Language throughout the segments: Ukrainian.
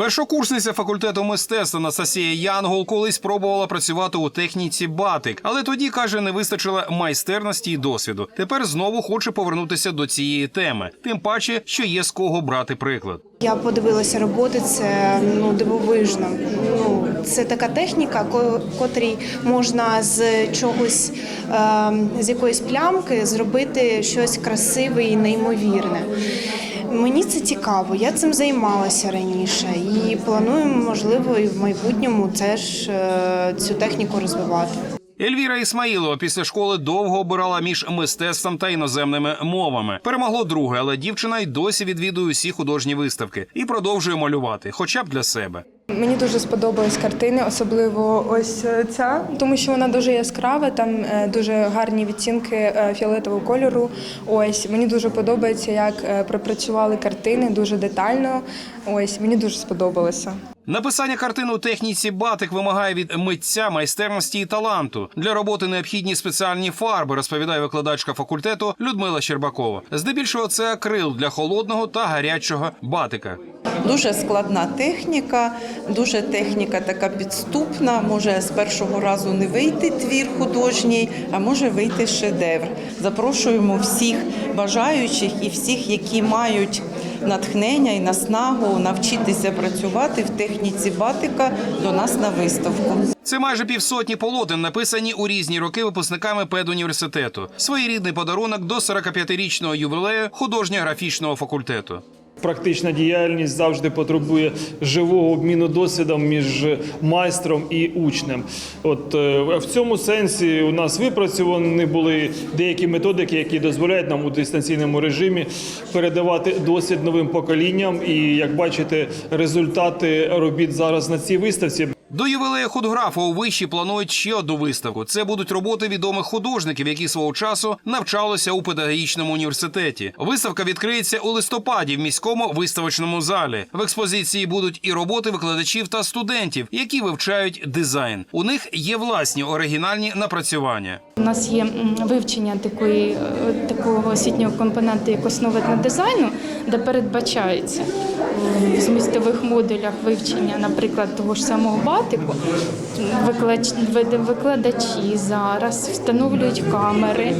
Першокурсниця факультету мистецтв Анастасія Янгол колись пробувала працювати у техніці батик, але тоді каже, не вистачило майстерності і досвіду. Тепер знову хоче повернутися до цієї теми, тим паче, що є з кого брати приклад. Я подивилася роботи, це ну дивовижно. Ну це така техніка, ко- котрій можна з чогось е, з якоїсь плямки зробити щось красиве і неймовірне. Мені це цікаво. Я цим займалася раніше і плануємо, можливо, і в майбутньому теж е, цю техніку розвивати. Ельвіра Ісмаїлова після школи довго обирала між мистецтвом та іноземними мовами. Перемогло друге, але дівчина й досі відвідує усі художні виставки і продовжує малювати, хоча б для себе. Мені дуже сподобались картини, особливо ось е, ця, тому що вона дуже яскрава, там е, дуже гарні відцінки е, фіолетового кольору. Ось мені дуже подобається, як пропрацювали картини дуже детально. Ось мені дуже сподобалося. Написання картин у техніці батик вимагає від митця майстерності і таланту. Для роботи необхідні спеціальні фарби, розповідає викладачка факультету Людмила Щербакова. Здебільшого це акрил для холодного та гарячого батика. Дуже складна техніка, дуже техніка така підступна. Може з першого разу не вийти твір художній, а може вийти шедевр. Запрошуємо всіх бажаючих і всіх, які мають натхнення і наснагу навчитися працювати в техніці батика до нас на виставку. Це майже півсотні полотен, написані у різні роки випускниками педуніверситету. Своєрідний подарунок до 45-річного ювілею художньо-графічного факультету. Практична діяльність завжди потребує живого обміну досвідом між майстром і учнем. От е, в цьому сенсі у нас випрацьовані були деякі методики, які дозволяють нам у дистанційному режимі передавати досвід новим поколінням. І як бачите, результати робіт зараз на цій виставці. До ювілею худграфа у виші планують ще одну виставку. Це будуть роботи відомих художників, які свого часу навчалися у педагогічному університеті. Виставка відкриється у листопаді в міському виставочному залі. В експозиції будуть і роботи викладачів та студентів, які вивчають дизайн. У них є власні оригінальні напрацювання. У нас є вивчення такої, е, такого освітнього компоненту, як основи дизайну, де передбачається в змістових модулях вивчення, наприклад, того ж самого батику. Викладач, викладачі зараз встановлюють камери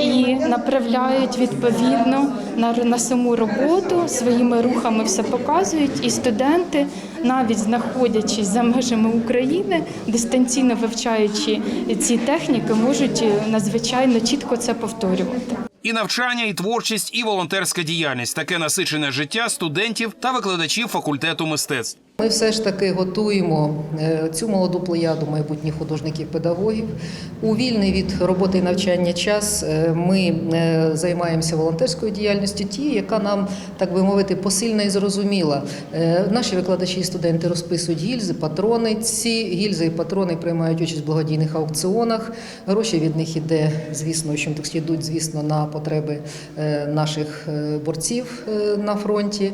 і направляють відповідно на, на саму роботу, своїми рухами все показують, і студенти, навіть знаходячись за межами України, дистанційно вивчаючи ці техніки, можуть е, надзвичайно чітко це повторювати. І навчання, і творчість, і волонтерська діяльність таке насичене життя студентів та викладачів факультету мистецтв. Ми все ж таки готуємо е, цю молоду плеяду майбутніх художників-педагогів. У вільний від роботи і навчання час е, ми е, займаємося волонтерською діяльністю, ті, яка нам, так би мовити, посильна і зрозуміла. Наші викладачі і студенти розписують гільзи, патрони. Ці гільзи і патрони приймають участь в благодійних аукціонах. Гроші від них іде, звісно, що йдуть, звісно, на потреби наших борців на фронті.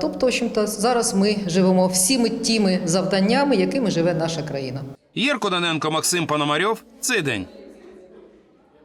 Тобто, в зараз ми живемо всіми тими завданнями, якими живе наша країна. Єрко Даненко, Максим Пономарьов. Цей день.